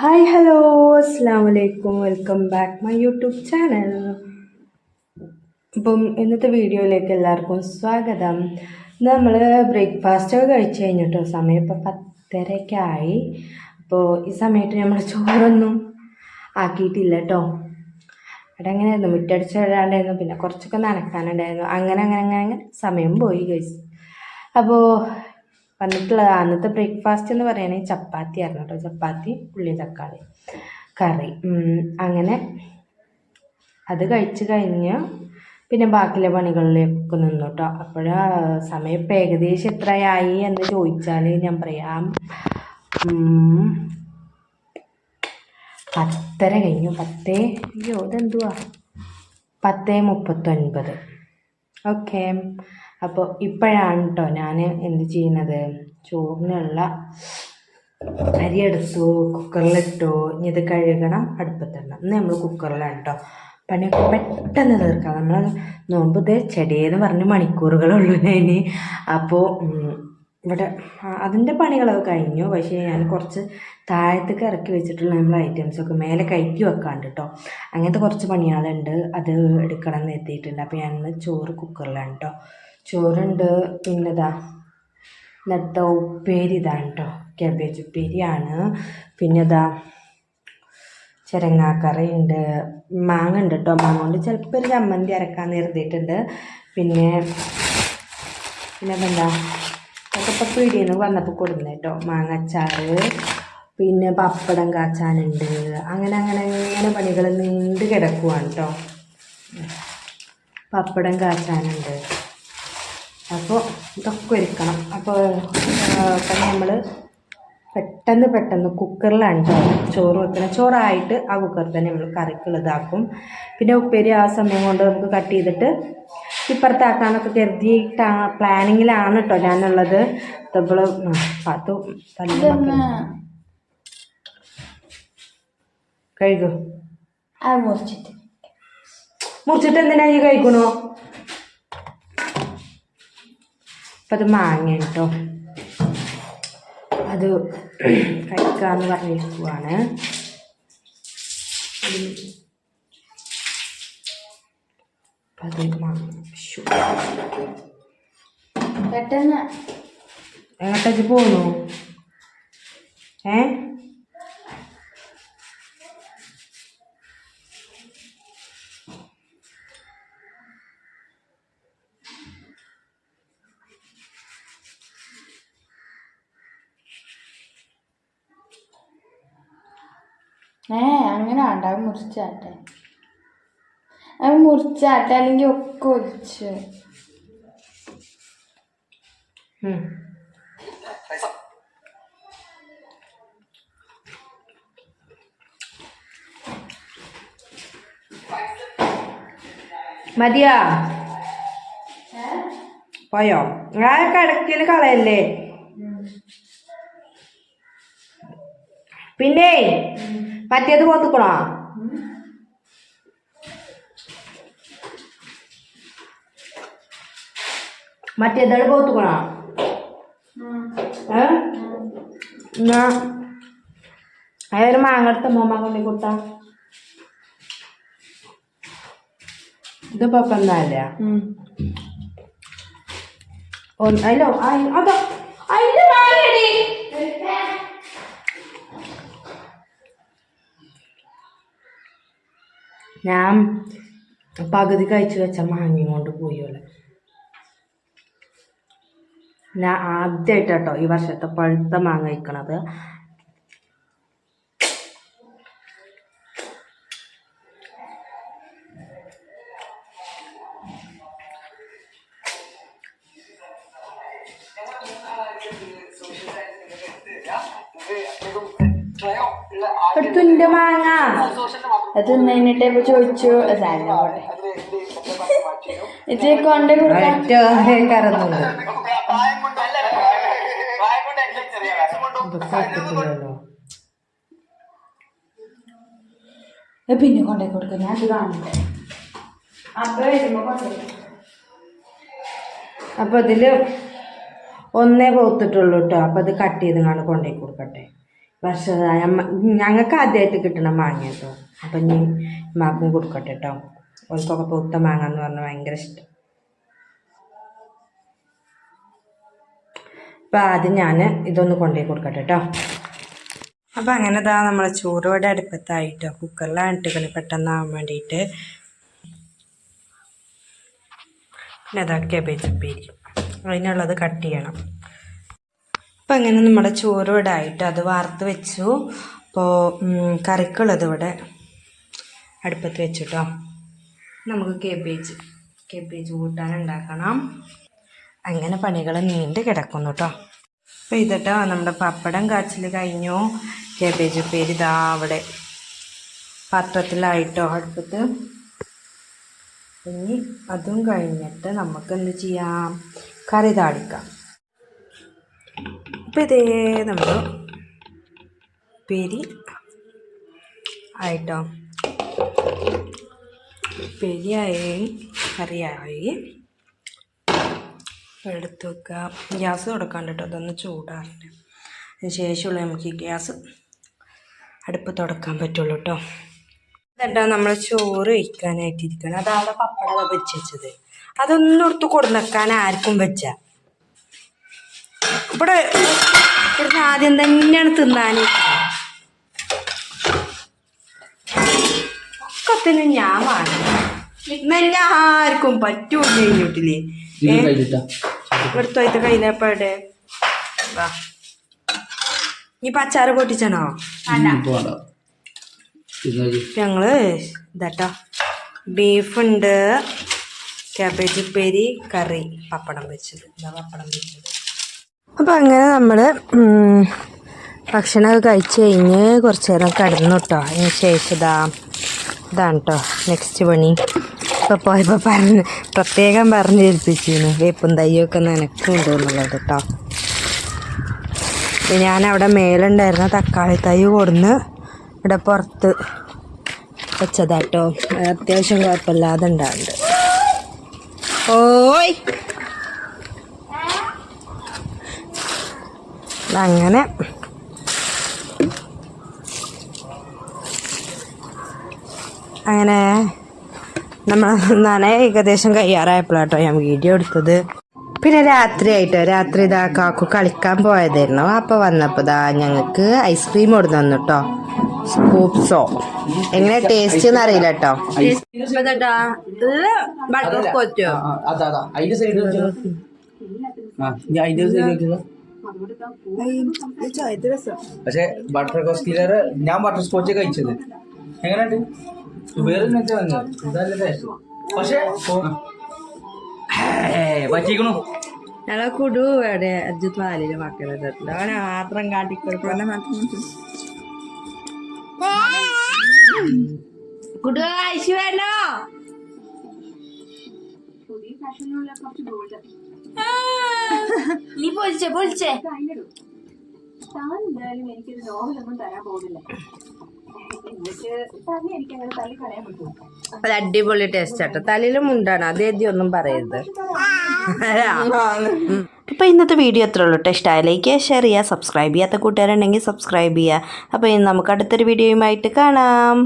Hi hello അസ്സാം വലൈക്കും welcome back my YouTube channel. അപ്പം ഇന്നത്തെ വീഡിയോയിലേക്ക് എല്ലാവർക്കും സ്വാഗതം. നമ്മൾ ബ്രേക്ക്ഫാസ്റ്റ് ഒക്കെ കഴിച്ച് കഴിഞ്ഞിട്ടോ സമയം ഇപ്പോൾ പത്തരയൊക്കെ ആയി അപ്പോൾ ഈ സമയത്ത് നമ്മൾ ചോറൊന്നും ആക്കിയിട്ടില്ല കേട്ടോ അവിടെ എങ്ങനെയായിരുന്നു മുറ്റടിച്ച് വരാണ്ടായിരുന്നു പിന്നെ കുറച്ചൊക്കെ നനക്കാനുണ്ടായിരുന്നു അങ്ങനെ അങ്ങനെ അങ്ങനെ അങ്ങനെ സമയം പോയി കഴിച്ചു അപ്പോൾ വന്നിട്ടുള്ളത് അന്നത്തെ ബ്രേക്ക്ഫാസ്റ്റ് എന്ന് പറയുകയാണെങ്കിൽ ചപ്പാത്തി ആയിരുന്നു കേട്ടോ. ചപ്പാത്തി ഉള്ളി തക്കാളി കറി. അങ്ങനെ അത് കഴിച്ച് കഴിഞ്ഞ് പിന്നെ ബാക്കിയുള്ള പണികളിലേക്ക് നിന്നു കേട്ടോ. അപ്പോഴാ സമയം ഇപ്പം ഏകദേശം എത്രയായി എന്ന് ചോദിച്ചാൽ ഞാൻ പറയാം. പത്തര കഴിഞ്ഞു. പത്തേ അയ്യോ ഇതെന്തുവാ? പത്തേ മുപ്പത്തൊൻപത്. ഓക്കെ. അപ്പോൾ ഇപ്പോഴാണ് കേട്ടോ ഞാൻ എന്ത് ചെയ്യുന്നത് ചോറിനുള്ള അരി എടുത്തു കുക്കറിലിട്ടു ഇനി ഇത് കഴുകണം അടുപ്പത്തിടണം ഇന്ന് നമ്മൾ കുക്കറിലാണ് കേട്ടോ പണിയൊക്കെ പെട്ടെന്ന് തീർക്കാം. നമ്മൾ നോമ്പ് ഇത് ചെടിയെന്ന് പറഞ്ഞ് മണിക്കൂറുകളുള്ളൂ ഞാൻ അപ്പോൾ ഇവിടെ അതിന്റെ പണികളൊക്കെ കഴിഞ്ഞു. പക്ഷേ ഞാൻ കുറച്ച് താഴത്തേക്ക് ഇറക്കി വെച്ചിട്ടുള്ള നമ്മൾ ഐറ്റംസൊക്കെ മേലെ കയറ്റി വെക്കാണ്ട് കേട്ടോ അങ്ങനത്തെ കുറച്ച് പണികളുണ്ട്. അത് എടുക്കണം എന്ന് എത്തിയിട്ടുണ്ട്. അപ്പോൾ ഞാൻ ചോറ് കുക്കറിലാണ് കേട്ടോ ചോറുണ്ട്. പിന്നെതാ ഇന്നത്തെ ഉപ്പേരി ഇതാണ് കേട്ടോ ക്യാബേജ് ഉപ്പേരിയാണ്. പിന്നെ ഇതാ ചിരങ്ങാക്കറി ഉണ്ട് മാങ്ങ ഉണ്ട് കേട്ടോ മാങ്ങ കൊണ്ട് ചിലപ്പോൾ ഒരു ചമ്മന്തി അരക്കാൻ നിർത്തിയിട്ടുണ്ട് പിന്നെ പിന്നെ എന്താ അതൊക്കെ ഇപ്പോൾ വന്നപ്പോൾ കൊടുക്കുന്നത് കേട്ടോ മാങ്ങ അച്ചാറ് പിന്നെ പപ്പടം കാച്ചാനുണ്ട്. അങ്ങനെ അങ്ങനെ അങ്ങനെ പണികൾ നീണ്ട് കിടക്കുവാണ് കേട്ടോ പപ്പടം കാച്ചാനുണ്ട്. അപ്പോൾ ഇതൊക്കെ ഒരുക്കണം. അപ്പോൾ അപ്പം നമ്മൾ പെട്ടെന്ന് പെട്ടെന്ന് കുക്കറിലാണ് കേട്ടോ ചോറ് വെക്കണം. ചോറായിട്ട് ആ കുക്കറിൽ തന്നെ നമ്മൾ കറിക്കുള്ളതാക്കും പിന്നെ ഉപ്പേരി ആ സമയം കൊണ്ട് നമുക്ക് കട്ട് ചെയ്തിട്ട് ഇപ്പുറത്താക്കാനൊക്കെ കരുതിയിട്ട് പ്ലാനിങ്ങിലാണ് കേട്ടോ ഞാനുള്ളത്. നമ്മൾ പത്തു മുറിച്ചിട്ട്. എന്തിനാ ഈ കഴിക്കണോ അപ്പം അത് മാങ്ങ കേട്ടോ അത് കഴിക്കാന്ന് പറഞ്ഞിരിക്കുവാണ് അപ്പം അത് മാങ്ങ ശ്ശോ. പെട്ടെന്ന് എങ്ങോട്ടേക്ക് പോകുന്നു ഏ? ഏ അങ്ങനെ അത് മുറിച്ചാട്ടെ. മുറിച്ചാട്ടെ അല്ലെങ്കിൽ ഒക്കെ ഒലിച്ച്. മതിയാ? പോയോ? ആ കിടക്കിൽ കളയല്ലേ? പിന്നെ? മറ്റേത് പോത്തുക്കണോ? മറ്റേതാണ് പോത്തുക്കണോ? എന്നാ അതൊരു മാങ്ങ എടുത്ത മോമ്മ കൊണ്ടേ കൊടുത്താ ഇത് പപ്പന്നല്ല അല്ലോ അതോ അതിന്റെ മാങ്ങടി. ഞാൻ പകുതി കഴിച്ചു വെച്ച മാങ്ങയും കൊണ്ട് പോയോളെ ഞാൻ ആദ്യമായിട്ട് കേട്ടോ ഈ വർഷത്തെ പഴുത്ത മാങ്ങ കഴിക്കണത് എടുത്തുന്റെ മാങ്ങ അത് തിന്നതിനിട്ട് ഇപ്പൊ ചോദിച്ചു സാധനം പോട്ടെ ഇത് കൊണ്ടേ കൊടുക്കാം കറന്നുണ്ട് ഇതൊക്കെ ഇത് പിന്നെ കൊണ്ടേ കൊടുക്കാം. ഞാൻ അത് കാണണ്ടേ അപ്പൊ വരുമ്പോ കൊണ്ടേ അപ്പോൾ ഇതിൽ ഒന്നേ പോത്തിട്ടുള്ളൂ കേട്ടോ അപ്പോൾ അത് കട്ട് ചെയ്ത് കാണും കൊണ്ടേ കൊടുക്കട്ടെ. പക്ഷെ ഞങ്ങൾക്ക് ആദ്യമായിട്ട് കിട്ടണം മാങ്ങ കേട്ടോ അപ്പം ഇനി മാക്കും കൊടുക്കട്ടെ കേട്ടോ ഓൾക്കൊക്കെ പൂത്ത മാങ്ങ എന്ന് പറഞ്ഞാൽ ഭയങ്കര ഇഷ്ടം. അപ്പം ആദ്യം ഞാൻ ഇതൊന്ന് കൊണ്ടുപോയി കൊടുക്കട്ടെ കേട്ടോ അപ്പം അങ്ങനെ ഇതാ നമ്മളെ ചോറോടെ അടുപ്പത്തായിട്ടോ കുക്കറിലാണ് ഇട്ടുകൾ പെട്ടെന്നാവാൻ വേണ്ടിയിട്ട് പിന്നെ അതാ കേബേജ് ഉപ്പേരി അതിനുള്ളത് കട്ട് ചെയ്യണം. അപ്പം അങ്ങനെ നമ്മുടെ ചോറോടെ ആയിട്ട് അത് വാർത്ത് വെച്ചു. അപ്പോൾ കറിക്കുള്ളത് ഇവിടെ അടുപ്പത്ത് വെച്ചിട്ടോ നമുക്ക് കേബേജ് കേബേജ് കൂട്ടാൻ ഉണ്ടാക്കണം അങ്ങനെ പണികൾ നീണ്ടു കിടക്കുന്നു കേട്ടോ അപ്പോൾ ഇതട്ടോ നമ്മുടെ പപ്പടം കാച്ചിൽ കഴിഞ്ഞു. കേബേജ് ഉപ്പേരി ഇതാ അവിടെ പാത്രത്തിലായിട്ടോ അടുപ്പത്ത്. ഇനി അതും കഴിഞ്ഞിട്ട് നമുക്ക് എന്ത് ചെയ്യാം? കറി താളിക്കാം. അപ്പോൾ ഇതേ നമ്മൾ പെരി ആയിട്ടോ. പെരിയായി കറിയായി. എടുത്ത് വെക്കുക. ഗ്യാസ് തുടക്കാണ്ട് കേട്ടോ അതൊന്ന് ചൂടാറുണ്ട് അതിന് ശേഷമുള്ള നമുക്ക് ഗ്യാസ് അടുപ്പ് തുടക്കാൻ പറ്റുള്ളൂ കേട്ടോ എന്നിട്ടാ നമ്മൾ ചോറ് വയ്ക്കാനായിട്ടിരിക്കണം ഇരിക്കണം. അവിടെ പപ്പടം വെച്ച് വെച്ചത്? അതൊന്നും എടുത്ത് കൊടുന്നക്കാൻ ആർക്കും വെച്ച. ഇവിടെ ഇവിടുന്ന് ആദ്യം തന്നെയാണ് തിന്നാൻ ഒക്കത്തിന് ഞാൻ വാങ്ങി. ഇന്നെല്ലാം ആർക്കും പറ്റൂല കഴിഞ്ഞിട്ടില്ലേ ഇവിടുത്തെ ഇത് കയ്യിലെപ്പോടെ വാ. പച്ചാറ് പൊട്ടിച്ചണോ? ഞങ്ങൾ ഇതാട്ടോ. ബീഫുണ്ട് ക്യാബേജ് ഉപ്പേരി കറി പപ്പടം വെച്ചത് എന്താ പപ്പടം വെച്ചത് അപ്പം അങ്ങനെ നമ്മൾ ഭക്ഷണമൊക്കെ കഴിച്ച് കഴിഞ്ഞ് കുറച്ച് നേരം കിടന്നു കേട്ടോ അതിന് ശേഷം ഇതാ ഇതാണ് കേട്ടോ നെക്സ്റ്റ് പണി. ഇപ്പോൾ പോയപ്പോൾ പറഞ്ഞ് പ്രത്യേകം പറഞ്ഞു ഏൽപ്പിച്ചിരുന്നു. വേപ്പും തയ്യൊക്കെ നനക്കുന്നുണ്ട് എന്നുള്ളത് കേട്ടോ ഞാനവിടെ മേലുണ്ടായിരുന്ന തക്കാളി തൈ കൊടുന്ന് ഇവിടെ പുറത്ത് വെച്ചതാട്ടോ. അത് അത്യാവശ്യം കുഴപ്പമില്ലാതെ ഉണ്ടാവുന്നുണ്ട്. ഓയ്! അങ്ങനെ അങ്ങനെ നമ്മൾ നന ഏകദേശം കയ്യാറായപ്പോഴാട്ടോ ഞാൻ വീഡിയോ എടുത്തത് പിന്നെ രാത്രി ആയിട്ടോ രാത്രി ഇതാ കാക്കു കളിക്കാൻ പോയതായിരുന്നു അപ്പോൾ വന്നപ്പോൾ ഇതാ ഞങ്ങൾക്ക് ഐസ്ക്രീം കൊടുത്തു തന്നു കേട്ടോ സ്കൂപ്സോ എങ്ങനെ ടേസ്റ്റ് എന്ന് അറിയില്ല കേട്ടോ സ്കോച്ചോ പക്ഷെ ബട്ടർ സ്കോച്ചിലേറെ ഞാൻ ബട്ടർ സ്കോച്ച് കഴിച്ചത് എങ്ങനെയുണ്ട് വേറെ പക്ഷെ പറ്റിക്കണു. ഞങ്ങളെ കുടു എവിടെ അജിത് പാലിൽ മക്കളെ അവനെ മാത്രം കാട്ടിക്കൊടുക്കും കുടു ഐശു വേണോ നീ പൊളിച്ചേ പൊളിച്ചേ. അത് അടിപൊളി ടേസ്റ്റ് ആട്ടോ. തലയിലും മുണ്ടാണ്. അതേദ്യം ഒന്നും പറയരുത്. അപ്പോൾ ഇന്നത്തെ വീഡിയോ എത്ര ഉള്ളൂ. കേട്ടോ ഇഷ്ടമായ ലൈക്ക് ഷെയർ ചെയ്യുക സബ്സ്ക്രൈബ് ചെയ്യാത്ത കൂട്ടുകാരുണ്ടെങ്കിൽ സബ്സ്ക്രൈബ് ചെയ്യുക. അപ്പോൾ ഇനി നമുക്ക് അടുത്തൊരു വീഡിയോയുമായിട്ട് കാണാം.